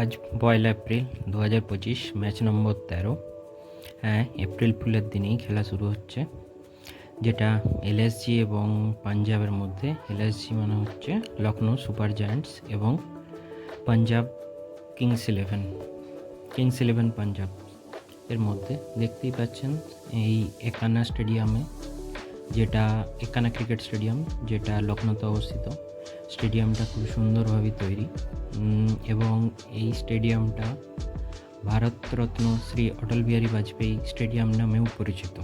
আজ পয়লা এপ্রিল দু হাজার পঁচিশ, ম্যাচ নম্বর তেরো। হ্যাঁ এপ্রিল ফুলের দিনেই খেলা শুরু হচ্ছে, যেটা এলএসজি এবং পাঞ্জাবের মধ্যে, এলএসজি মানে হচ্ছে লখনৌ সুপার জায়ান্টস এবং Punjab kings eleven kings eleven Punjab এর মধ্যে। দেখতেই পাচ্ছেন এই একানা স্টেডিয়ামে, যেটা একানা ক্রিকেট স্টেডিয়াম, যেটা লখনৌতে অবস্থিত। স্টেডিয়ামটা খুব সুন্দরভাবে তৈরি। এবং এই স্টেডিয়ামটা ভারতরত্ন শ্রী অটল বিহারী বাজপেয়ী স্টেডিয়াম নামেও পরিচিত।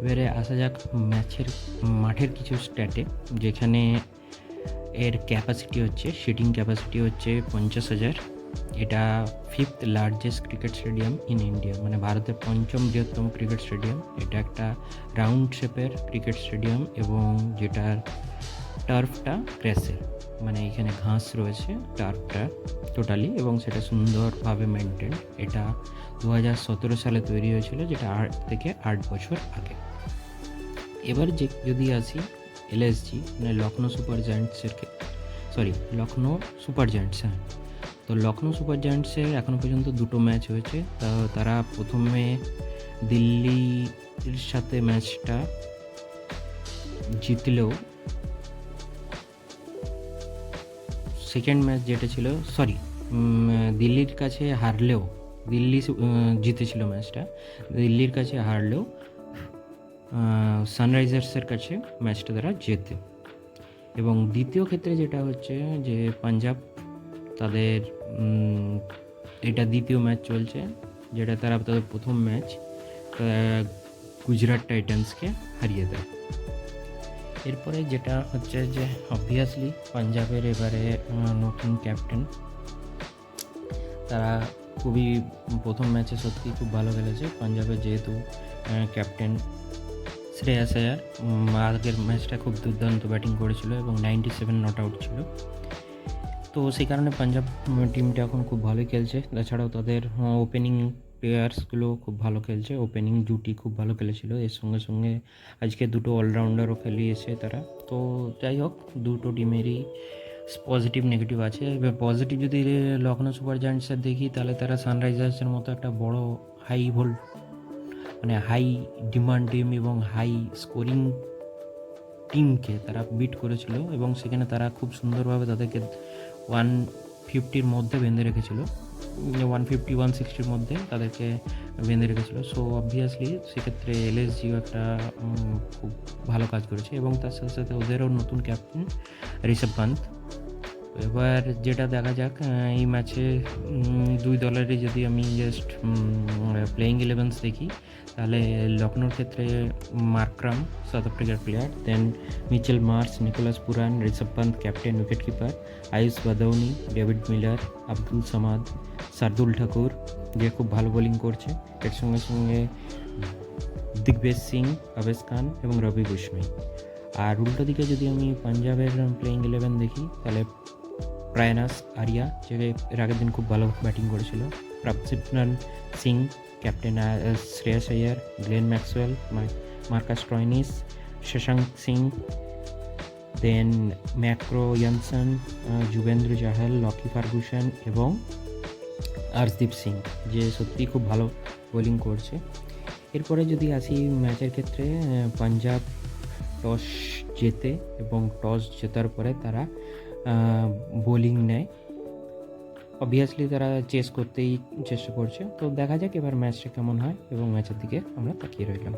এবারে আসা যাক ম্যাচের, মাঠের কিছু স্ট্যাটে, যেখানে এর ক্যাপাসিটি হচ্ছে সিটিং ক্যাপাসিটি হচ্ছে পঞ্চাশ হাজার। এটা fifth largest cricket stadium in India মানে ভারতের পঞ্চম বৃহত্তম ক্রিকেট স্টেডিয়াম এটা একটা রাউন্ড শেপের ক্রিকেট স্টেডিয়াম এবং যেটার টার্ফটা ক্র্যাসের মানে এখানে ঘাস রয়েছে টার্ফটা টোটালি এবং সেটা সুন্দরভাবে মেনটেন এটা দু সতেরো সালে তৈরি হয়েছিল, যেটা আট থেকে আট বছর আগে। এবার যে যদি আসি এলএসজি মানে লখনৌ সুপার জায়ান্টসের সরি লখনৌ সুপার জায়ান্টস হ্যাঁ। তো লখনৌ সুপার জায়ান্টসের এখনও পর্যন্ত দুটো ম্যাচ হয়েছে। তা তারা প্রথমে দিল্লির সাথে ম্যাচটা জিতলেও সেকেন্ড ম্যাচ যেটা ছিল সরি দিল্লির কাছে হারলেও, দিল্লি জিতেছিল ম্যাচটা দিল্লির কাছে হারলেও সানরাইজার্সের কাছে ম্যাচটা তারা জেতে। এবং দ্বিতীয় ক্ষেত্রে যেটা হচ্ছে যে পাঞ্জাব তাদের এটা দ্বিতীয় ম্যাচ চলছে, যেটা তারা, তাদের প্রথম ম্যাচ গুজরাট টাইটান্সকে হারিয়ে দেয়। এরপরে যেটা হচ্ছে যে অবভিয়াসলি পাঞ্জাবের এবারে নতুন ক্যাপ্টেন তারা খুবই প্রথম ম্যাচে সত্যি খুব ভালো খেলেছে। পাঞ্জাবের যেহেতু ক্যাপ্টেন শ্রেয়াস আয়ার আগের ম্যাচটা খুব দুর্দান্ত ব্যাটিং করেছিল এবং নাইনটি সেভেন নট আউট ছিল। তো সেই কারণে পাঞ্জাব টিমটা এখন খুব ভালোই খেলছে। তাছাড়াও তাদের ওপেনিং প্লেয়ার্সগুলো খুব ভালো খেলছে। ওপেনিং জুটি খুব ভালো খেলেছিল। এর সঙ্গে সঙ্গে আজকে দুটো অলরাউন্ডারও খেলিয়েছে তারা। তো যাই হোক, দুটো টিমেরই পজিটিভ নেগেটিভ আছে। এবার পজিটিভ যদি লখনৌ সুপার জায়ান্টসের দেখি, তাহলে তারা সানরাইজার্সের মতো একটা বড় হাই ভোল্ট মানে হাই ডিমান্ড টিম এবং হাই স্কোরিং টিমকে তারা বিট করেছিল এবং সেখানে তারা খুব সুন্দরভাবে তাদেরকে ওয়ান ফিফটির মধ্যে বেঁধে রেখেছিল। ওয়ান ফিফটি ওয়ান সিক্সটির মধ্যে তাদেরকে বেঁধে রেখেছিলো। সো অবভিয়াসলি সেক্ষেত্রে এলএসজিও একটা খুব ভালো কাজ করেছে এবং তার সাথে সাথে ওদেরও নতুন ক্যাপ্টেন ঋষভ পান্ত এবার যেটা দেখা যাক এই ম্যাচে দুই দলেরই যদি আমি জাস্ট প্লেয়িং ইলেভেন্স দেখি, তাহলে লখনৌর ক্ষেত্রে মার্ক্রাম সাউথ আফ্রিকার player then Mitchell Marsh Nicholas Pooran, Rishabh Pant captain wicket keeper Ayush Badoni, David Miller, Abdul Samad, Shardul Thakur, যে খুব ভালো বোলিং করছে। এর সঙ্গে সঙ্গে দিগ্বেশ সিং, আবেশ খান এবং রবি বিষ্ণই আর উল্টো দিকে যদি আমি পাঞ্জাবের প্লেয়িং ইলেভেন দেখি, তাহলে প্রায়নাস আরিয়া যে এর আগের দিন খুব ভালো ব্যাটিং করেছিল। Prabhsimran Singh captain Shreyas Iyer Glenn Maxwell Marcus Stoinis Shashank Singh then macro Jansen Yuzvendra Chahal Lockie Ferguson এবং আর্শদীপ সিং যে সত্যি খুব ভালো বোলিং করছে। এরপরে যদি আসি ম্যাচের ক্ষেত্রে পাঞ্জাব টস জেতে এবং টস জেতার পরে তারা বোলিং নেয়। অবভিয়াসলি তারা চেস করতেই চেষ্টা করছে। তো দেখা যাক এবার ম্যাচটা কেমন হয় এবং ম্যাচের দিকে আমরা তাকিয়ে রইলাম।